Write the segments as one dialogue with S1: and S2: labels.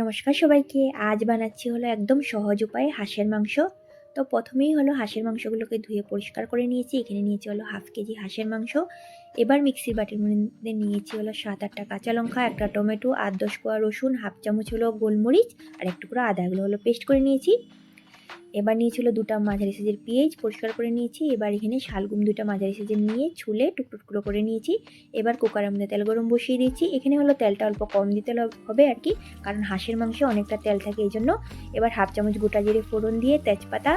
S1: নমস্কার সবাইকে। আজ বানাচ্ছি হলো একদম সহজ উপায়ে হাঁসের মাংস। তো প্রথমেই হলো হাঁসের মাংসগুলোকে ধুয়ে পরিষ্কার করে নিয়েছি। এখানে নিয়েছি হলো হাফ কেজি হাঁসের মাংস। এবার মিক্সির বাটির মধ্যে নিয়েছি হলো সাত আটটা কাঁচা লঙ্কা, একটা টমেটো, আট দশ কোয়া রসুন, হাফ চামচ হলো গোলমরিচ, আর একটু করে আদা এগুলো হলো পেস্ট করে নিয়েছি। এবার নিয়েছিল দুটো মাঝারি সাইজের পেঁয়াজ পরিষ্কার করে নিয়েছি। এবার এখানে শালগুম দুটো মাঝারি সাইজের নিয়ে ছুলে টুকরো টুকরো করে নিয়েছি। এবার কুকারের মধ্যে তেল গরম বসিয়ে দিয়েছি। এখানে হলো তেলটা অল্প কম দিতে হবে আর কি, কারণ হাঁসের মাংসে অনেকটা তেল থাকে এই জন্য। এবার হাফ চামচ গোটা জিরে ফোড়ন দিয়ে তেজপাতা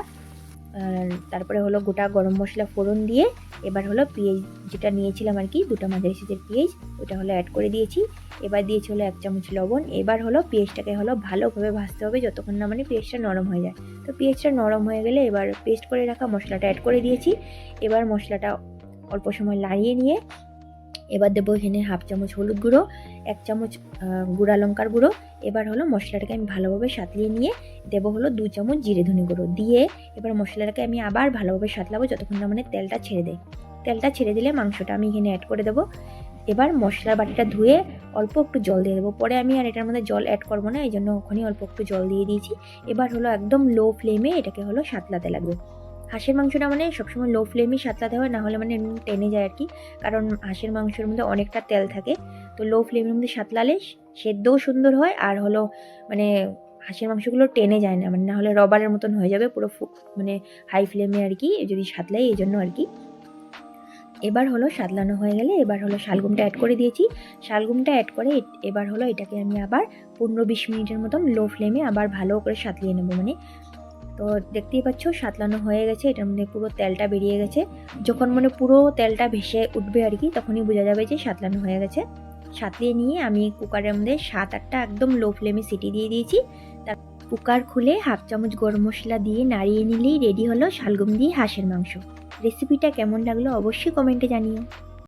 S1: তারপরে হলো গোটা গরম মশলা ফোড়ন দিয়ে এবার হলো পেঁয়াজ যেটা নিয়েছিলাম আর কি, দুটো মাঝারি সাইজের পেঁয়াজ, ওটা হলো অ্যাড করে দিয়েছি। এবার দিয়েছি হলো এক চামচ লবণ। এবার হলো পেঁয়াজটাকে হলো ভালোভাবে ভাজতে হবে যতক্ষণ না মানে পেঁয়াজটা নরম হয়ে যায়। তো পেঁয়াজটা নরম হয়ে গেলে এবার পেস্ট করে রাখা মশলাটা অ্যাড করে দিয়েছি। এবার মশলাটা অল্প সময় লাড়িয়ে নিয়ে এবার দেবো এখানে হাফ চামচ হলুদ গুঁড়ো, এক চামচ গুঁড়া লঙ্কার গুঁড়ো। এবার হলো মশলাটাকে আমি ভালোভাবে সাতলিয়ে নিয়ে দেবো হলো দু চামচ জিরে ধনে গুঁড়ো। দিয়ে এবার মশলাটাকে আমি আবার ভালোভাবে সাতলাবো যতক্ষণ না মানে তেলটা ছেড়ে দেয়। তেলটা ছেড়ে দিলে মাংসটা আমি এখানে অ্যাড করে দেবো। এবার মশলার বাটিটা ধুয়ে অল্প একটু জল দিয়ে দেবো। পরে আমি আর এটার মধ্যে জল অ্যাড করব না এই জন্য ওখানেই অল্প একটু জল দিয়ে দিয়েছি। এবার হলো একদম লো ফ্লেমে এটাকে হলো সাতলাতে লাগবে। হাঁসের মাংসটা মানে সবসময় লো ফ্লেমেই সাতলাতে হয় না হলে মানে টেনে যায় আর কি। কারণ হাঁসের মাংসের মধ্যে অনেকটা তেল থাকে। তো লো ফ্লেমের মধ্যে সাতলালে সেদ্ধও সুন্দর হয় আর হলো মানে হাঁসের মাংসগুলো টেনে যায় না মানে না হলে রবারের মতন হয়ে যাবে, পুরো মানে হাই ফ্লেমে আর কি, যদি সাতলাই, এই জন্য আর কি। এবার হলো সাতলানো হয়ে গেলে এবার হলো শালগুমটা অ্যাড করে দিয়েছি। শালগুমটা অ্যাড করে এবার হলো এটাকে আমি আবার পনেরো বিশ মিনিটের মতন লো ফ্লেমে আবার ভালো করে সাতলিয়ে নেব মানে তো দেখতেই পাচ্ছ, সাতলানো হয়ে গেছে, এটার মধ্যে পুরো তেলটা বেরিয়ে গেছে। যখন মানে পুরো তেলটা ভেসে উঠবে আর কি, তখনই বোঝা যাবে যে সাতলানো হয়ে গেছে। সাতলিয়ে নিয়ে আমি কুকারের মধ্যে সাত আটটা একদম লো ফ্লেমে সিটি দিয়ে দিয়েছি। তার কুকার খুলে হাফ চামচ গরম মশলা দিয়ে নাড়িয়ে নিলেই রেডি হলো শালগম দিয়ে হাঁসের মাংস। রেসিপিটা কেমন লাগল অবশ্যই কমেন্টে জানিও।